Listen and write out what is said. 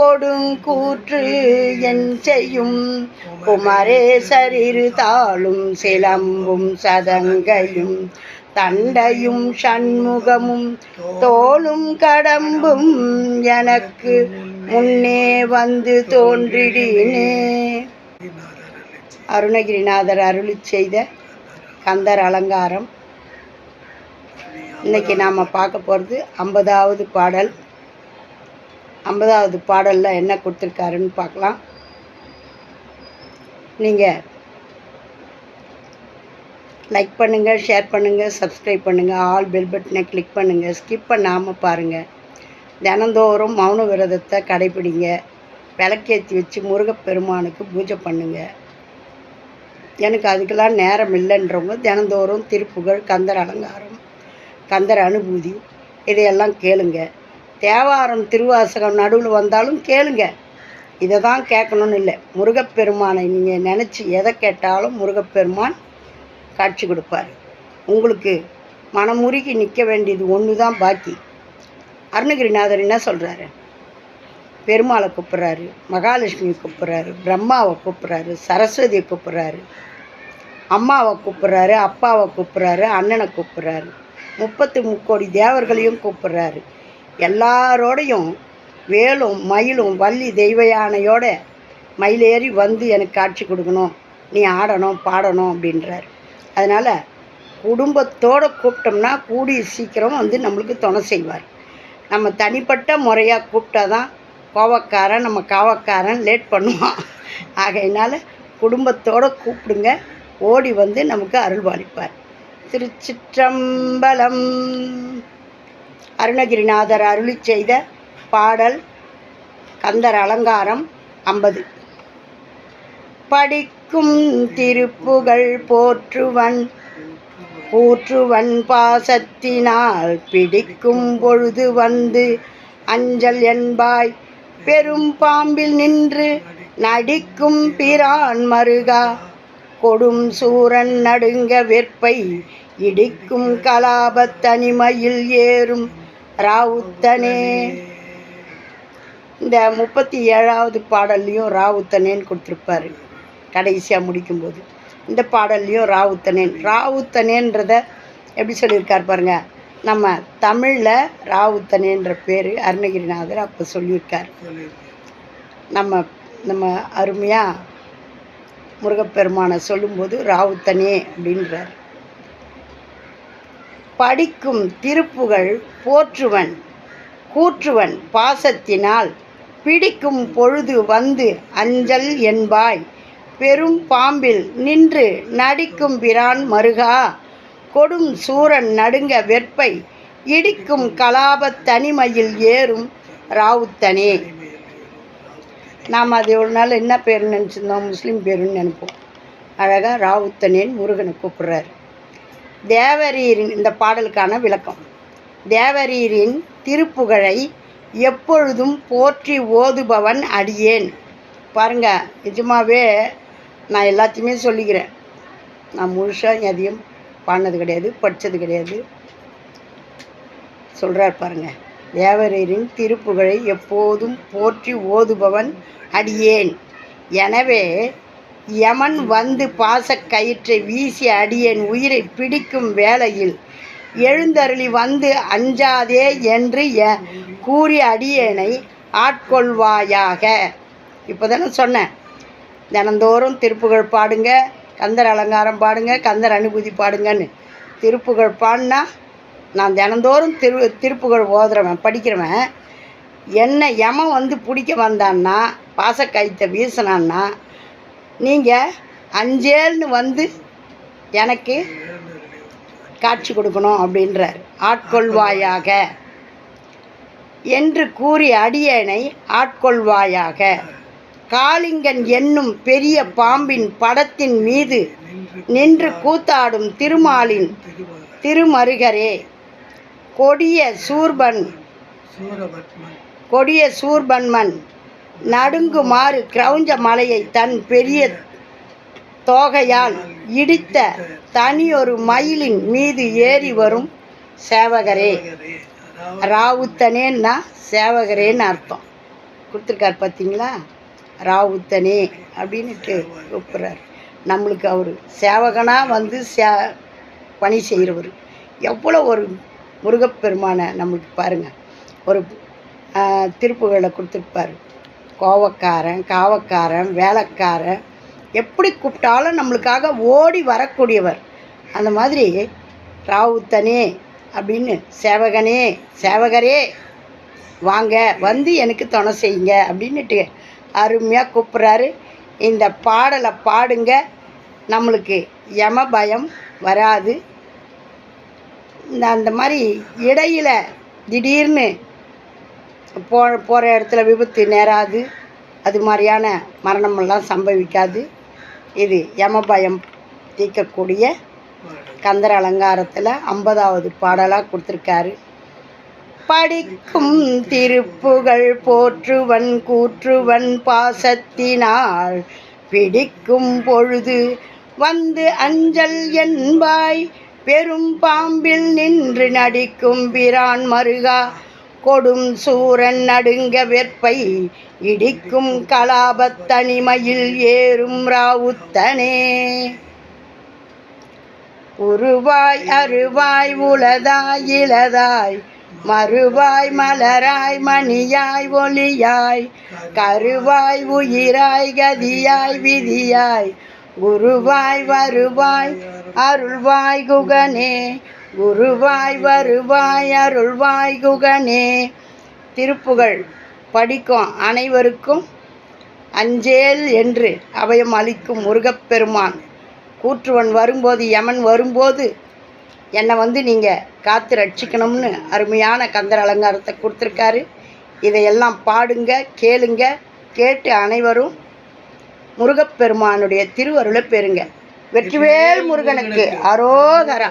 கொடுங்கூற்று என் செய்யும். குமரே இரு தாளும் சிலம்பும் சதங்கையும். தண்டையும் சண்முகமும் தோளும் கடம்பும் எனக்கு முன்னே வந்து தோன்றிடினே. அருணகிரிநாதர் அருளி செய்த கந்தர் அலங்காரம். இன்னைக்கு நாம் பார்க்க போகிறது ஐம்பதாவது பாடல். ஐம்பதாவது பாடலில் என்ன கொடுத்துருக்காருன்னு பார்க்கலாம். நீங்கள் லைக் பண்ணுங்கள் ஷேர் பண்ணுங்கள் சப்ஸ்கிரைப் பண்ணுங்கள் ஆல் பெல் பட்டனை கிளிக் பண்ணுங்கள் ஸ்கிப் பண்ணாமல் பாருங்கள் தினந்தோறும் மௌன விரதத்தை கடைப்பிடிங்க விளக்கேற்றி வச்சு முருகப்பெருமானுக்கு பூஜை பண்ணுங்க. எனக்கு அதுக்கெல்லாம் நேரம் இல்லைன்றவங்க தினந்தோறும் திருப்புகழ் கந்தர் அலங்காரம் கந்தர் அனுபூதி இதையெல்லாம் கேளுங்கள் தேவாரம் திருவாசகம் நடுவில் வந்தாலும் கேளுங்க. இதை தான் கேட்கணும்னு இல்லை. முருகப்பெருமானை நீங்கள் நினச்சி எதை கேட்டாலும் முருகப்பெருமான் காட்சி கொடுப்பார். உங்களுக்கு மனமுருகி நிற்க வேண்டியது ஒன்று தான் பாக்கி. அருணகிரிநாதர் என்ன சொல்கிறாரு பெருமாளை கூப்பிட்றாரு மகாலட்சுமி கூப்பிட்றாரு பிரம்மாவை கூப்பிட்றாரு சரஸ்வதியை கூப்பிட்றாரு அம்மாவை கூப்பிட்றாரு அப்பாவை கூப்பிட்றாரு அண்ணனை கூப்பிட்றாரு முப்பத்து முக்கோடி தேவர்களையும் கூப்பிட்றாரு. எல்லாரோடையும் வேலும் மயிலும் வள்ளி தெய்வ யானையோட மயிலேறி வந்து எனக்கு காட்சி கொடுக்கணும். நீ ஆடணும் பாடணும் அப்படின்றார். அதனால் குடும்பத்தோடு கூப்பிட்டோம்னா கூடிய சீக்கிரம் வந்து நம்மளுக்கு துணை செய்வார். நம்ம தனிப்பட்ட முறையாக கூப்பிட்டா தான் கோவக்காரன் நம்ம காவக்காரன் லேட் பண்ணுவான். ஆகையினால குடும்பத்தோடு கூப்பிடுங்க. ஓடி வந்து நமக்கு அருள்பாலிப்பார் திருச்சிற்றம்பலம். அருணகிரிநாதர் அருளி செய்த பாடல் கந்தர் அலங்காரம் ஐம்பது. படிக்கும் திருப்புகழ் போற்றுவன் போற்றுவன் பாசத்தினால் பிடிக்கும் பொழுது வந்து அஞ்சல் என்பாய் பெரும் பாம்பில் நின்று நடிக்கும் பிரான் மருகா கொடும் சூரன் நடுங்க வெற்பை இடிக்கும் கலாபத்தனிமையில் ஏறும் ராவுத்தனே. இந்த முப்பத்தி ஏழாவது பாடல்லையும் ராவுத்தனேன்னு கொடுத்துருப்பாரு. கடைசியாக முடிக்கும்போது. இந்த பாடல்லையும் ராவுத்தனேன். ராவுத்தனேன்றத எப்படி சொல்லியிருக்கார் பாருங்க. நம்ம தமிழில் ராவுத்தனேன்ற பேர் அருணகிரிநாதர் அப்போ சொல்லியிருக்கார். நம்ம நம்ம அருமையாக முருகப்பெருமானை சொல்லும்போது ராவுத்தனே அப்படின்றார். படிக்கும் திருப்புகழ் போற்றுவன் கூற்றுவன் பாசத்தினால் பிடிக்கும் பொழுது வந்து அஞ்சல் என்பாய். பெரும் பாம்பில் நின்று நடிக்கும் பிரான் மருகா கொடும் சூரன் நடுங்க வெற்பை இடிக்கும் கலாபத் தனிமையில் ஏறும் ராவுத்தனே. நாம் அது ஒரு நாள் என்ன பேருன்னு நினச்சிருந்தோம்? முஸ்லீம் பேருன்னு நினைப்போம். அழகாக ராவுத்தனேன்னு முருகனை கூப்பிட்றாரு. தேவரீரின் இந்த பாடலுக்கான விளக்கம். தேவரீரின் திருப்புகழை எப்பொழுதும் போற்றி ஓதுபவன் அடியேன். பாருங்க நிஜமாவே நான் எல்லாத்தையுமே சொல்லிக்கிறேன். நான் முழுசாக எதையும் பாடினது கிடையாது படித்தது கிடையாது. சொல்கிறார் பாருங்கள் தேவரீரின் திருப்புகழை எப்போதும் போற்றி ஓதுபவன் அடியேன். எனவே யமன் வந்து பாசக் கயிற்றை வீசி அடியேன் உயிரை பிடிக்கும் வேளையில். எழுந்தருளி வந்து அஞ்சாதே என்று எ கூறி அடியேனை ஆட்கொள்வாயாக. இப்போ தானே சொன்னேன். தினந்தோறும் திருப்புகழ் பாடுங்க கந்தர் அலங்காரம் பாடுங்க கந்தர் அனுபூதி பாடுங்கன்னு. திருப்புகழ் பாடினா நான் தினந்தோறும் திரு திருப்புகழ் ஓதுறவன் படிக்கிறவன். என்னை யமன் வந்து பிடிக்க வந்தான்னா பாசக்கயிற்றை வீசினான்னா நீங்கள் அஞ்சேல்னு வந்து எனக்கு காட்சி கொடுக்கணும் அப்படின்றார். ஆட்கொள்வாயாக. என்று கூறி அடியேனை ஆட்கொள்வாயாக. காளிங்கன் என்னும் பெரிய பாம்பின் படத்தின் மீது நின்று கூத்தாடும் திருமாலின் திருமருகரே. கொடிய சூர்பன் கொடிய சூர்பன்மன் நடுங்குமாறு கிரௌஞ்ச மலையை தன் பெரிய தோகையால் இடித்த தனியொரு மயிலின் மீது ஏறி வரும் சேவகரே. ராவுத்தனேன்னா சேவகரேன்னு அர்த்தம். கொடுத்துருக்காரு பார்த்தீங்களா ராவுத்தனே அப்படின்னுட்டு கூப்பிட்றாரு. நம்மளுக்கு அவர் சேவகனாக வந்து சே பணி செய்கிறவர் எவ்வளோ ஒரு முருகப்பெருமானை நம்மளுக்கு பாருங்கள் ஒரு திருப்புகளை கொடுத்துருப்பாரு. கோவக்காரன் காவக்காரன் வேலைக்காரன் எப்படி கூப்பிட்டாலும் நம்மளுக்காக ஓடி வரக்கூடியவர். அந்த மாதிரி ராவுத்தனே அப்படின்னு சேவகனே சேவகரே வாங்க வந்து எனக்கு துணை செய்யுங்க அப்படின்னுட்டு அருமையாக கூப்பிட்றாரு. இந்த பாடலை பாடுங்க. நம்மளுக்கு யம பயம் வராது. இந்த அந்த மாதிரி இடையில திடீர்னு போ போகிற இடத்துல விபத்து நேராது. அது மாதிரியான மரணமெல்லாம் சம்பவிக்காது. இது யம பயம் தீர்க்கக்கூடிய கந்தர் அலங்காரத்தில் ஐம்பதாவது பாடலாக கொடுத்துருக்காரு. படிக்கும் திருப்புகள் போற்றுவன் கூற்றுவன் பாசத்தினால் பிடிக்கும் பொழுது வந்து அஞ்சல் என்பாய். பெரும் பாம்பில் நின்று நடிக்கும் பிரான் மருகா. கொடும் சூரன் நடுங்க வெற்பை இடிக்கும் கலாபத்தனிமையில் ஏறும் ராவுத்தனே. உருவாய் அருவாய் உலதாய் இலதாய் மறுவாய் மலராய் மணியாய் ஒளியாய் கருவாய் உயிராய் கதியாய் விதியாய் குருவாய் வருவாய் அருள்வாய் குகனே. குருவாய் வருவாய் அருள்வாய் குகனே. திருப்புகழ் படிக்கும் அனைவருக்கும் அஞ்சேல் என்று அபயம் அளிக்கும் முருகப்பெருமான். கூற்றுவன் வரும்போது யமன் வரும்போது என்னை வந்து நீங்கள் காத்து ரட்சிக்கணும்னு அருமையான கந்தர் அலங்காரத்தை கொடுத்துருக்காரு. இதையெல்லாம் பாடுங்க கேளுங்க கேட்டு அனைவரும் முருகப்பெருமானுடைய திருவருளை பெறுங்க. வெற்றிவேல் முருகனுக்கு அரோகரா.